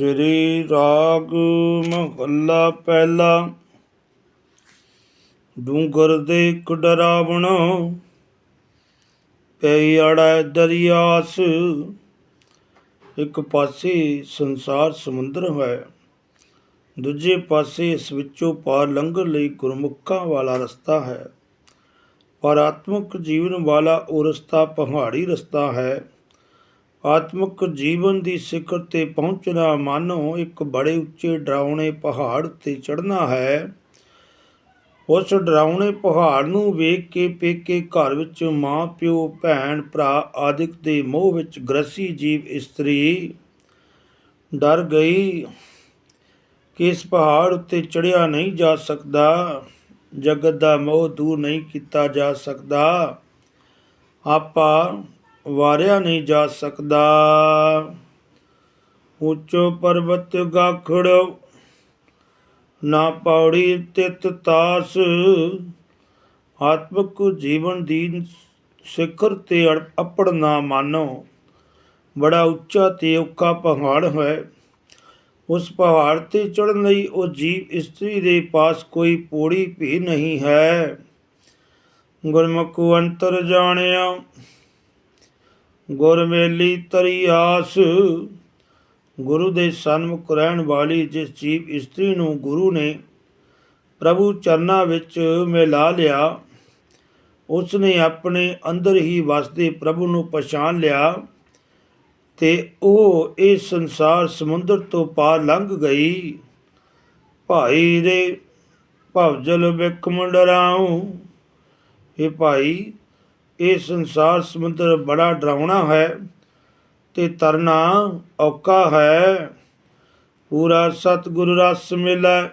ਸ੍ਰੀ ਰਾਗ ਮਹੱਲਾ ਪਹਿਲਾ। ਡੂੰਗਰ ਦੇ ਇੱਕ ਡਰਾਵਣੋ ਪਈ ਅੜੈ ਦਰਿਆਸ। ਇੱਕ ਪਾਸੇ ਸੰਸਾਰ ਸਮੁੰਦਰ ਹੈ, ਦੂਜੇ ਪਾਸੇ ਇਸ ਵਿੱਚੋਂ ਪਾਰ ਲੰਘਣ ਲਈ ਗੁਰਮੁਖਾਂ ਵਾਲਾ ਰਸਤਾ ਹੈ। ਪਰ ਆਤਮਿਕ ਜੀਵਨ ਵਾਲਾ ਉਹ ਰਸਤਾ ਪਹਾੜੀ ਰਸਤਾ ਹੈ। ਆਤਮਿਕ ਜੀਵਨ ਦੀ ਸਿਖਰ ਤੇ ਪਹੁੰਚਣਾ ਮਾਨੋ ਇੱਕ ਬੜੇ ਉੱਚੇ ਡਰਾਉਣੇ ਪਹਾੜ ਤੇ ਚੜ੍ਹਨਾ ਹੈ। ਉਸ ਡਰਾਉਣੇ ਪਹਾੜ ਨੂੰ ਵੇਖ ਕੇ ਪੇਕੇ ਘਰ ਵਿੱਚ ਮਾਂ, ਪਿਓ, ਭੈਣ, ਭਰਾ ਆਦਿਕ ਦੇ ਮੋਹ ਵਿੱਚ ਗ੍ਰਸੀ ਜੀਵ ਇਸਤਰੀ ਡਰ ਗਈ ਕਿ ਇਸ ਪਹਾੜ ਉੱਤੇ ਚੜ੍ਹਿਆ ਨਹੀਂ ਜਾ ਸਕਦਾ, ਜਗਤ ਦਾ ਮੋਹ ਦੂਰ ਨਹੀਂ ਕੀਤਾ ਜਾ ਸਕਦਾ। ਆਪਾ ਵਾਰਿਆ ਨਹੀਂ ਜਾ ਸਕਦਾ। ਉੱਚੋ ਪਰਬਤ ਗਾਖੜ ਨਾ ਪੌੜੀ ਤਿਤ ਤਾਸ। ਆਤਮਿਕ ਜੀਵਨ ਦੀ ਸਿਖਰ ਤੇ ਅੜ- ਅਪੜ ਨਾ ਮਾਨੋ। ਬੜਾ ਉੱਚਾ ਤੇ ਔਖਾ ਪਹਾੜ ਹੈ। ਉਸ ਪਹਾੜ ਤੇ ਚੜਨ ਲਈ ਉਹ ਜੀਵ ਇਸਤਰੀ ਦੇ ਪਾਸ ਕੋਈ ਪੌੜੀ ਵੀ ਨਹੀਂ ਹੈ। ਗੁਰਮੁਖ ਅੰਤਰ ਜਾਣਿਆ। ਗੁਰ ਮੇਲੀ ਤਰੀ ਆਸ। ਗੁਰੂ ਦੇ ਸਨਮੁਖ ਰਹਿਣ ਵਾਲੀ ਜਿਸ ਜੀਵ ਇਸਤਰੀ ਨੂੰ ਗੁਰੂ ਨੇ ਪ੍ਰਭੂ ਚਰਨਾਂ ਵਿੱਚ ਮਿਲਾ ਲਿਆ ਉਸ ਨੇ ਆਪਣੇ ਅੰਦਰ ਹੀ ਵਸਦੇ ਪ੍ਰਭੂ ਨੂੰ ਪਛਾਣ ਲਿਆ ਤੇ ਉਹ ਇਹ ਸੰਸਾਰ ਸਮੁੰਦਰ ਤੋਂ ਪਾਰ ਲੰਘ ਗਈ। ਭਾਈ ਦੇ ਭਵਜਲ ਵਿਖ ਮੁੰਡਰਾਉ ਇਹ ਭਾਈ ਇਹ ਸੰਸਾਰ ਸਮੁੰਦਰ ਬੜਾ ਡਰਾਉਣਾ ਹੈ ਤੇ ਤਰਨਾ ਔਕਾ ਹੈ। ਪੂਰਾ ਸਤਿਗੁਰ ਰਸ ਮਿਲੈ,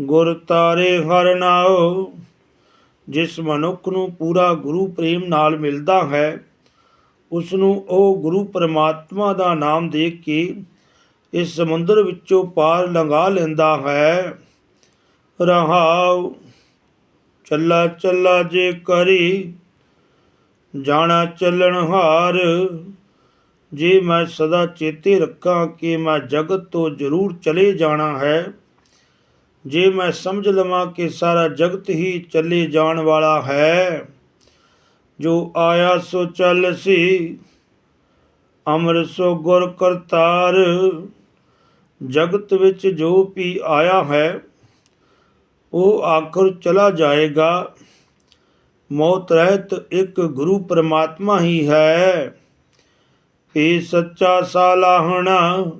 ਗੁਰ ਤਾਰੇ ਹਰ ਨਾਉ, ਜਿਸ ਮਨੁੱਖ ਨੂੰ ਪੂਰਾ ਗੁਰੂ ਪ੍ਰੇਮ ਨਾਲ ਮਿਲਦਾ ਹੈ ਉਸ ਨੂੰ ਉਹ ਗੁਰੂ ਪਰਮਾਤਮਾ ਦਾ ਨਾਮ ਦੇ ਕੇ ਇਸ ਸਮੁੰਦਰ ਵਿੱਚੋਂ ਪਾਰ ਲੰਘਾ ਲੈਂਦਾ ਹੈ। ਰਹਾਉ ਚੱਲਾ ਚੱਲਾ ਜੇ ਕਰੀ, ਜਾਣਾ ਚੱਲਣ ਹਾਰ। ਜੇ ਮੈਂ ਸਦਾ ਚੇਤੇ ਰੱਖਾਂ ਕਿ ਮੈਂ ਜਗਤ ਤੋਂ ਜ਼ਰੂਰ ਚਲੇ ਜਾਣਾ ਹੈ, ਜੇ ਮੈਂ ਸਮਝ ਲਵਾਂ ਕਿ ਸਾਰਾ ਜਗਤ ਹੀ ਚੱਲੇ ਜਾਣ ਵਾਲਾ ਹੈ, ਜੋ ਆਇਆ ਸੋ ਚੱਲ ਸੀ ਅਮਰ ਸੋ ਗੁਰ ਕਰਤਾਰ। ਜਗਤ ਵਿੱਚ ਜੋ ਵੀ ਆਇਆ ਹੈ ਉਹ ਆਖਰ ਚਲਾ ਜਾਏਗਾ, ਮੌਤ ਰਹਿਤ ਇੱਕ ਗੁਰੂ ਪਰਮਾਤਮਾ ਹੀ ਹੈ। ਇਹ ਸੱਚਾ ਸਾਲਾਹਣਾ,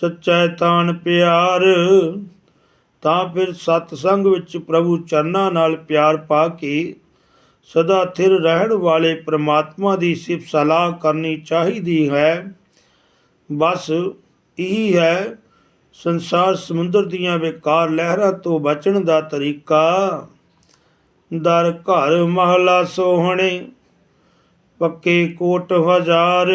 ਸੱਚਾ ਤਾਣ ਪਿਆਰ, ਤਾਂ ਫਿਰ ਸਤ ਸੰਗ ਵਿੱਚ ਪ੍ਰਭੂ ਚਰਨਾਂ ਨਾਲ ਪਿਆਰ ਪਾ ਕੇ ਸਦਾ ਥਿਰ ਰਹਿਣ ਵਾਲੇ ਪ੍ਰਮਾਤਮਾ ਦੀ ਸਿਫਤ ਸਲਾਹ ਕਰਨੀ ਚਾਹੀਦੀ ਹੈ। ਬਸ ਇਹੀ ਹੈ ਸੰਸਾਰ ਸਮੁੰਦਰ ਦੀਆਂ ਬੇਕਾਰ ਲਹਿਰਾਂ ਤੋਂ ਬਚਣ ਦਾ ਤਰੀਕਾ। ਦਰ ਘਰ ਮਹਲਾ ਸੋਹਣੇ, ਪੱਕੇ ਕੋਟ ਹਜ਼ਾਰ,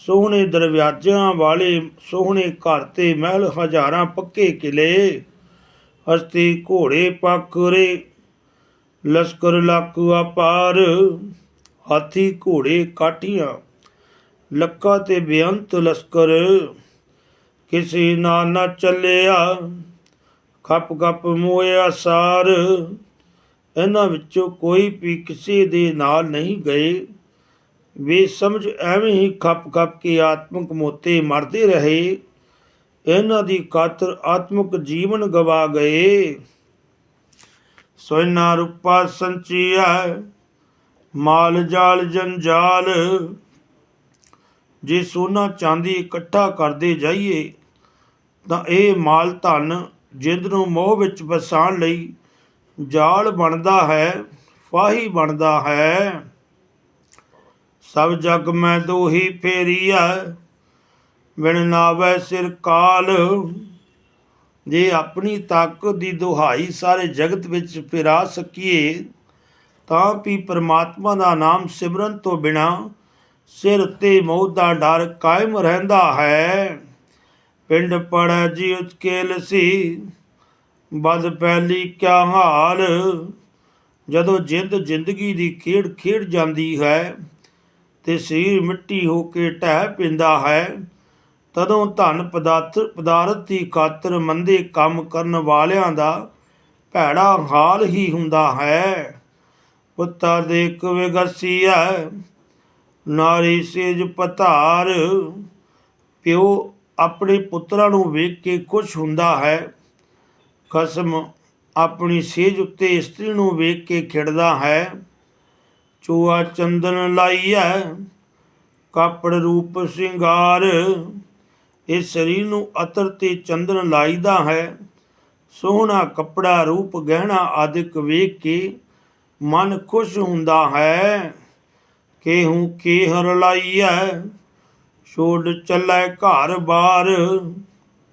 ਸੋਹਣੇ ਦਰਵਾਜ਼ਿਆਂ ਵਾਲੇ, ਸੋਹਣੇ ਘਰ ਤੇ ਮਹਿਲ ਹਜ਼ਾਰਾਂ ਪੱਕੇ ਕਿਲੇ, ਹਸਤੀ ਘੋੜੇ ਪਖਰੇ, ਲਸ਼ਕਰ ਲੱਖ ਅਪਾਰ, ਹਾਥੀ ਘੋੜੇ ਕਾਠੀਆਂ ਲੱਕਾ ਤੇ ਬੇਅੰਤ ਲਸ਼ਕਰ। ਕਿਸੇ ਨਾ ਨਾ ਚੱਲਿਆ। ਖੱਪ ਖੱਪ ਮੋਇਆ ਸਾਰ। ਇਹਨਾਂ ਵਿੱਚੋਂ ਕੋਈ ਵੀ ਕਿਸੇ ਦੇ ਨਾਲ ਨਹੀਂ ਗਏ। ਵੇ ਸਮਝ ਐਵੇਂ ਹੀ ਖੱਪ ਖੱਪ ਕੇ ਆਤਮਿਕ ਮੋਤੇ ਮਰਦੇ ਰਹੇ। ਇਹਨਾਂ ਦੀ ਖਾਤਰ ਆਤਮਿਕ ਜੀਵਨ ਗਵਾ ਗਏ। ਸੋਇਨਾ ਰੂਪਾ ਸੰਚੀਆ ਮਾਲ ਜਾਲ ਜੰਜਾਲ। ਜੇ ਸੋਨਾ ਚਾਂਦੀ ਇਕੱਠਾ ਕਰਦੇ ਜਾਈਏ ਤਾਂ ਇਹ ਮਾਲ ਧਨ ਜਿੰਦ ਨੂੰ ਮੋਹ ਵਿੱਚ ਵਸਾਉਣ ਲਈ ਜਾਲ ਬਣਦਾ ਹੈ, ਫਾਹੀ ਬਣਦਾ ਹੈ। ਸਭ ਜਗ ਮੈਂ ਦੋਹੀ ਫੇਰੀਆ ਬਿਨ ਨਾਵੈ ਸਿਰ ਕਾਲ। ਜੇ ਆਪਣੀ ਤਾਕਤ ਦੀ ਦੁਹਾਈ ਸਾਰੇ ਜਗਤ ਵਿੱਚ ਫਿਰਾ ਸਕੀਏ, ਤਾਂ ਵੀ ਪਰਮਾਤਮਾ ਦਾ ਨਾਮ ਸਿਮਰਨ ਤੋਂ ਬਿਨਾ ਸਿਰ ਉੱਤੇ ਮੋਹ ਦਾ ਡਰ ਕਾਇਮ ਰਹਿੰਦਾ ਹੈ। ਪਿੰਡ ਪੜਾ ਜੀ ਉਤਕੇਲ ਸੀ ਬਦ ਪਹਿਲੀ ਕਿਆ ਹਾਲ? ਜਦੋਂ ਜਿੰਦ ਜ਼ਿੰਦਗੀ ਦੀ ਖੇਡ ਖੇਡ ਜਾਂਦੀ ਹੈ ਤੇ ਸਰੀਰ ਮਿੱਟੀ ਹੋ ਕੇ ਢਹਿ ਪੈਂਦਾ ਹੈ, ਤਦੋਂ ਧਨ ਪਦਾਰਥ ਪਦਾਰਥ ਦੀ ਖਾਤਰ ਮੰਦੇ ਕੰਮ ਕਰਨ ਵਾਲਿਆਂ ਦਾ ਭੈੜਾ ਹਾਲ ਹੀ ਹੁੰਦਾ ਹੈ। ਪੁੱਤਾ ਦੇਖ ਵਿਗਸੀਆ ਨਾਰੀ ਸੇਜ ਪਤਾਰ, ਪਿਓ ਆਪਣੇ ਪੁੱਤਰਾਂ ਨੂੰ ਵੇਖ ਕੇ ਖੁਸ਼ ਹੁੰਦਾ ਹੈ। ਖਸਮ ਆਪਣੀ ਸੇਜ ਉੱਤੇ ਇਸਤਰੀ ਨੂੰ ਵੇਖ ਕੇ ਖਿੜਦਾ ਹੈ। ਚੂਆ ਚੰਦਨ ਲਾਈਐ, ਕਾਪੜ ਰੂਪ ਸਿੰਗਾਰ। ਇਹ ਸਰੀਰ ਨੂੰ ਅਤਰ ਤੇ ਚੰਦਨ ਲਾਈਦਾ ਹੈ। ਸੋਹਣਾ ਕੱਪੜਾ ਰੂਪ ਗਹਿਣਾ ਆਦਿਕ ਵੇਖ ਕੇ ਮਨ ਖੁਸ਼ ਹੁੰਦਾ ਹੈ। ਕੇਹੂ ਕੀ ਹਰ ਲਾਈਐ ਛੋੜ ਚੱਲੇ ਘਰ ਬਾਰ,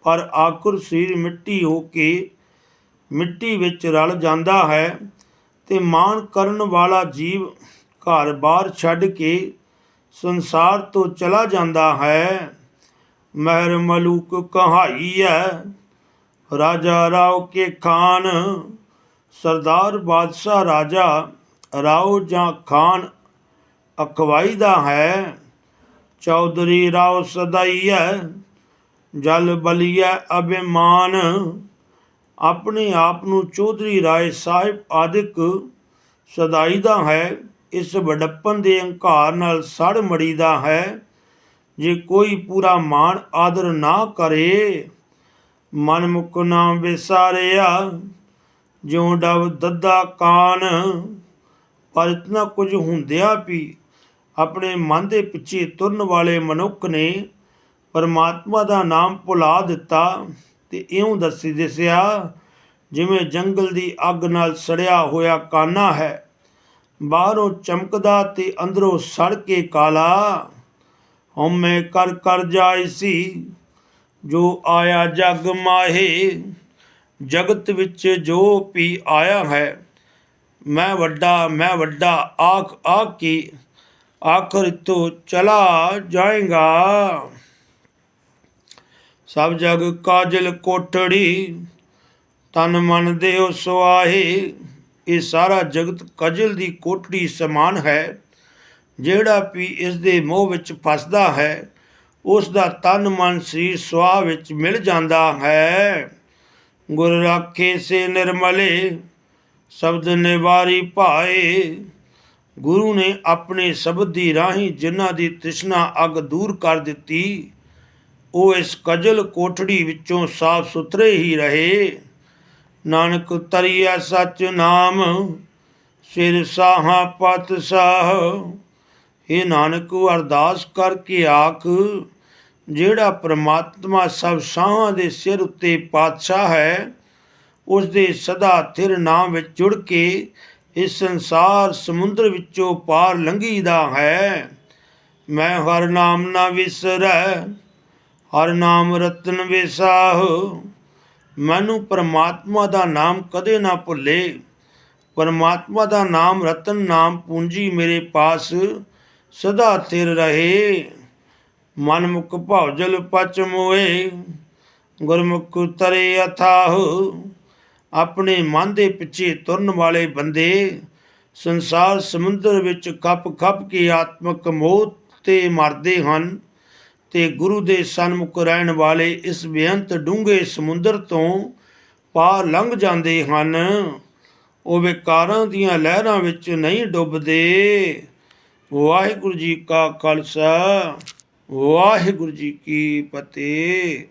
ਪਰ ਆਖੁਰ ਸਿਰ ਮਿੱਟੀ ਹੋ ਕੇ ਮਿੱਟੀ ਵਿੱਚ ਰਲ ਜਾਂਦਾ ਹੈ ਤੇ ਮਾਣ ਕਰਨ ਵਾਲਾ ਜੀਵ ਘਰ ਬਾਰ ਛੱਡ ਕੇ ਸੰਸਾਰ ਤੋਂ ਚਲਾ ਜਾਂਦਾ ਹੈ। ਮਹਿਰ ਮਲੂਕ ਕਹਾਈ ਹੈ ਰਾਜਾ ਰਾਓ ਕੇ ਖਾਨ, ਸਰਦਾਰ ਬਾਦਸ਼ਾਹ ਰਾਜਾ ਰਾਓ ਜਾਂ ਖਾਨ ਅਖਵਾਈ ਦਾ ਹੈ। ਚੌਧਰੀ ਰਾਓ ਸਦਾਈਐ, ਜਲ ਬਲੀਐ ਅਭਿਮਾਨ। ਆਪਣੇ ਆਪ ਨੂੰ ਚੌਧਰੀ ਰਾਏ ਸਾਹਿਬ ਆਦਿਕ ਸਦਾਈ ਦਾ ਹੈ, ਇਸ ਵਡੱਪਨ ਦੇ ਹੰਕਾਰ ਨਾਲ ਸੜ ਮੜੀ ਦਾ ਹੈ। ਜੇ ਕੋਈ ਪੂਰਾ ਮਾਣ ਆਦਰ ਨਾ ਕਰੇ, ਮਨ ਮੁਕ ਨਾ ਵਿਸਾਰਿਆ, ਜਿਉਂ ਡਬ ਦੱਦਾ ਕਾਨ, ਪਰ ਇਤਨਾ ਕੁਝ ਹੁੰਦਿਆਂ ਵੀ ਆਪਣੇ ਮਨ ਦੇ ਪਿੱਛੇ ਤੁਰਨ ਵਾਲੇ ਮਨੁੱਖ ਨੇ ਪਰਮਾਤਮਾ ਦਾ ਨਾਮ ਭੁਲਾ ਦਿੱਤਾ ਤੇ ਇਉਂ ਦੱਸੀ ਦਿਸਿਆ, ਜਿਵੇਂ ਜੰਗਲ ਦੀ ਅੱਗ ਨਾਲ ਸੜਿਆ ਹੋਇਆ ਕਾਨਾ ਹੈ। ਬਾਹਰੋਂ ਚਮਕਦਾ ਤੇ ਅੰਦਰੋਂ ਸੜ ਕੇ ਕਾਲਾ, ਹਉਮੈ ਕਰ ਕਰ ਜਾਈ ਸੀ, ਜੋ ਆਇਆ ਜਗ ਮਾਹੇ, ਜਗਤ ਵਿੱਚ ਜੋ ਵੀ ਆਇਆ ਹੈ, ਮੈਂ ਵੱਡਾ ਮੈਂ ਵੱਡਾ, ਆਖ ਆਖ ਕੇ ਆਖਰ ਤੋਂ ਚਲਾ ਜਾਏਗਾ। ਸਭ ਜਗ ਕਾਜਲ ਕੋਟੜੀ ਤਨ ਮਨ ਦੇਉ ਸੁਆਹੇ। ਇਹ ਸਾਰਾ ਜਗਤ ਕਜਲ ਦੀ ਕੋਟੜੀ ਸਮਾਨ ਹੈ। ਜਿਹੜਾ ਵੀ ਇਸ ਦੇ ਮੋਹ ਵਿੱਚ ਫਸਦਾ ਹੈ, ਉਸ ਦਾ ਤਨ ਮਨ ਸਰੀਰ ਸੁਆਹ ਵਿੱਚ ਮਿਲ ਜਾਂਦਾ ਹੈ। ਗੁਰ ਰਾਖੇ ਸੇ ਨਿਰਮਲੇ, ਸ਼ਬਦ ਨਿਵਾਰੀ ਭਾਏ। ਗੁਰੂ ਨੇ ਆਪਣੇ ਸ਼ਬਦ ਦੀ ਰਾਹੀਂ ਜਿਨ੍ਹਾਂ ਦੀ ਤ੍ਰਿਸ਼ਨਾ ਅਗ ਦੂਰ ਕਰ ਦਿੱਤੀ, ਉਹ ਇਸ ਕਜਲ ਕੋਠੜੀ ਵਿੱਚੋਂ ਸਾਫ਼ ਸੁਥਰੇ ਹੀ ਰਹੇ। ਨਾਨਕ ਤਰੀਆ ਸਚ ਨਾਮ, ਸਿਰ ਸਾਹਾ ਪਤ ਸਾਹ ਇਹ ਨਾਨਕ, ਅਰਦਾਸ ਕਰਕੇ ਆਖ, ਜਿਹੜਾ ਪ੍ਰਮਾਤਮਾ ਸਭ ਸਾਹਾਂ ਦੇ ਸਿਰ ਉੱਤੇ ਪਾਤਸ਼ਾਹ ਹੈ ਉਸ ਦੇ ਸਦਾ ਥਿਰ ਨਾਮ ਵਿੱਚ ਜੁੜ ਕੇ ਇਸ ਸੰਸਾਰ ਸਮੁੰਦਰ ਵਿੱਚੋਂ ਪਾਰ ਲੰਘੀਦਾ ਹੈ। ਮੈਂ ਹਰ ਨਾਮ ਨਾ ਵਿਸਰੈ, ਹਰ ਨਾਮ ਰਤਨ ਵਿਸਾਹ। ਮੈਨੂੰ ਪਰਮਾਤਮਾ ਦਾ ਨਾਮ ਕਦੇ ਨਾ ਭੁੱਲੇ। ਪਰਮਾਤਮਾ ਦਾ ਨਾਮ ਰਤਨ, ਨਾਮ ਪੂੰਜੀ ਮੇਰੇ ਪਾਸ ਸਦਾ ਥਿਰ ਰਹੇ। ਮਨ ਮੁਖ ਭਉਜਲ ਪਚ ਮੋਏ, ਗੁਰਮੁਖ ਤਰੇ ਅਥਾਹ। ਆਪਣੇ ਮਨ ਦੇ ਪਿੱਛੇ ਤੁਰਨ ਵਾਲੇ ਬੰਦੇ ਸੰਸਾਰ ਸਮੁੰਦਰ ਵਿੱਚ ਕੱਪ ਕੱਪ ਕੇ ਆਤਮਕ ਮੋਹ ਤੇ ਮਰਦੇ ਹਨ ਤੇ ਗੁਰੂ ਦੇ ਸਨਮੁਖ ਰਹਿਣ ਵਾਲੇ ਇਸ ਬੇਅੰਤ ਡੂੰਘੇ ਸਮੁੰਦਰ ਤੋਂ ਪਾਰ ਲੰਘ ਜਾਂਦੇ ਹਨ। ਉਹ ਵਿਕਾਰਾਂ ਦੀਆਂ ਲਹਿਰਾਂ ਵਿੱਚ ਨਹੀਂ ਡੁੱਬਦੇ। ਵਾਹਿਗੁਰੂ ਜੀ ਕਾ ਖਾਲਸਾ, ਵਾਹਿਗੁਰੂ ਜੀ ਕੀ ਫਤਿਹ।